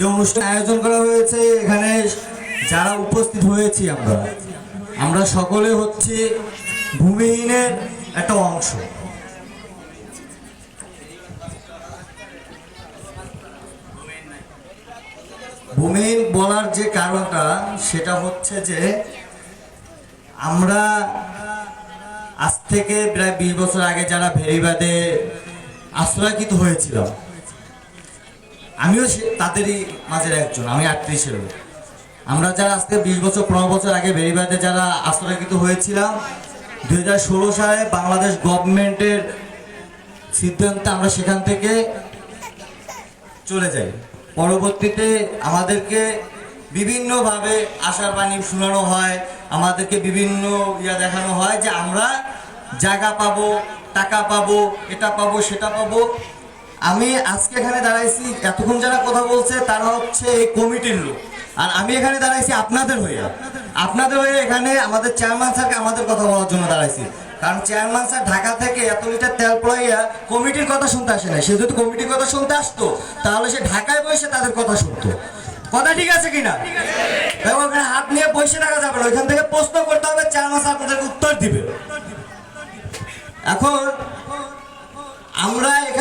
যে অনুষ্ঠান আয়োজন করা হয়েছে। এখানে যারা উপস্থিত হয়েছি আমরা আমরা সকলে হচ্ছে ভূমিহীনের একটা অংশ। ভূমিহীন বলার যে কারণটা, সেটা হচ্ছে যে আমরা আজ থেকে প্রায় বিশ বছর আগে যারা ভেরিবাদে আশ্রয়কৃত হয়েছিলাম আমিও তাদেরই মাঝের একজন, আমি আটত্রিশের আমরা যারা আজকে বিশ বছর, পনেরো বছর আগে বেরিবাদে যারা আশ্রয়কৃত হয়েছিলাম দু হাজার ষোলো সালে বাংলাদেশ গভর্নমেন্টের সিদ্ধান্তে আমরা সেখান থেকে চলে যাই। পরবর্তীতে আমাদেরকে বিভিন্নভাবে আশার বাণী শোনানো হয়, আমাদেরকে বিভিন্ন ইয়া দেখানো হয় যে আমরা জায়গা পাবো, টাকা পাবো, এটা পাবো, সেটা পাবো। আমি আজকে এখানে দাঁড়াইছি, এতক্ষণ যারা কথা বলছে তারা হচ্ছে এই কমিটির লোক। আর আমি এখানে দাঁড়াইছি আপনাদের হয়ে আপনাদের হয়ে এখানে আমাদের চেয়ারম্যান স্যারকে আমাদের কথা বলার জন্য দাঁড়াইছি। কারণ চেয়ারম্যান স্যার ঢাকা থেকে এত লিটার তেল পড়াইয়া কমিটির কথা শুনতে আসে না সে যদি কমিটির কথা শুনতে আসতো, তাহলে সে ঢাকায় বসে তাদের কথা শুনতো। কথা ঠিক আছে কিনা? ওখানে হাত নিয়ে বসে থাকা যাবে না। ওইখান থেকে প্রশ্ন করতে হবে, চেয়ারম্যান স্যার আপনাদেরকে উত্তর দিবে। এখন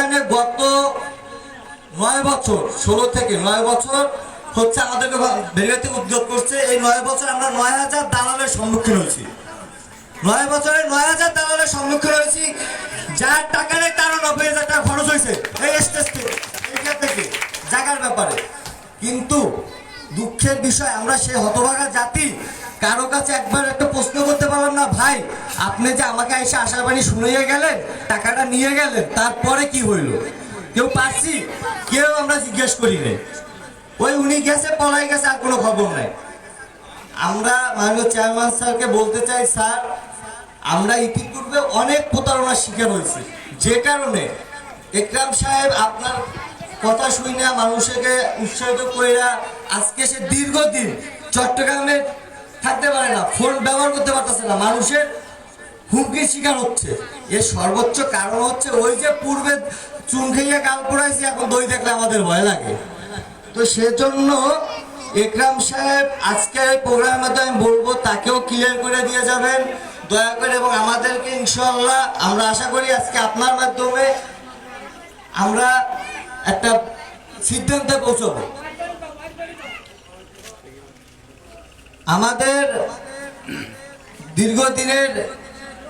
এখানে গত নয় বছর, ষোলো থেকে নয় বছর হচ্ছে আমাদেরকে বেরিয়াতে উদ্যোগ করছে। এই নয় বছর আমরা নয় হাজার দালালের সম্মুখীন হয়েছি। নয় বছরে নয় হাজার দালালের সম্মুখীন হয়েছি। যার টাকা নেই, তারও নব্বই হাজার টাকা খরচ হয়েছে। এই স্টেজ থেকে, জায়গার ব্যাপারে। কিন্তু দুঃখের বিষয়, আমরা সেই হতভাগা জাতি কারও কাছে একবার একটা প্রশ্ন করতে পারলাম না, ভাই, আপনি যে আমাকে এসে আশার বাণী শুনিয়ে গেলেন, টাকাটা নিয়ে গেলেন, তারপরে কি হইল? কেউ পারছি? কেউ আমরা জিজ্ঞেস করি নাই। ওই উনি গেছে পলাই গেছে, আর কোনো খবর নাই। আমরা মাননীয় চেয়ারম্যান স্যারকে বলতে চাই, স্যার, আমরা ইতিপূর্বে অনেক প্রতারণার শিকার হয়েছি। যে কারণে একরাম সাহেব আপনার কথা শুই না মানুষকে উৎসাহিত কইরা আজকে সে দীর্ঘদিন চট্টগ্রামে থাকতে পারে না, ফোন ব্যবহার করতে পারতেছে না, মানুষের হুমকির শিকার হচ্ছে। এর সর্বোচ্চ কারণ হচ্ছে ওই যে পূর্বে চুন খেয়ে গাল পড়াইছি, এখন দই দেখলে আমাদের ভয় লাগে। তো সেজন্য একরাম সাহেব আজকের এই প্রোগ্রামের মধ্যে আমি বলব, তাকেও ক্লিয়ার করে দিয়ে যাবেন। দয়া করে এবং আমাদেরকে ইনশাল্লাহ আমরা আশা করি আজকে আপনার মাধ্যমে আমরা একটা সিদ্ধান্তে পৌঁছবো। আমাদের দীর্ঘদিনের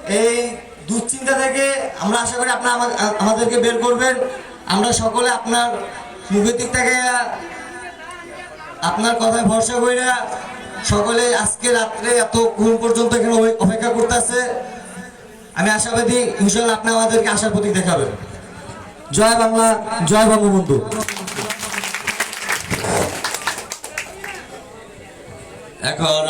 এই দুশ্চিন্তা থেকে আমরা আশা করি আপনার আমাদেরকে বের করবেন। আমরা সকলে আপনার মুখের দিক থেকে আপনার কথায় ভরসা কইরা সকলে আজকে রাত্রে এত ঘুম পর্যন্ত এখানে অপে- অপেক্ষা করতেছে। আমি আশাবাদী ইনশাল্লাহ আপনি আমাদেরকে আশার প্রতীক দেখাবেন। জয় বাংলা, জয় বঙ্গবন্ধু। এখন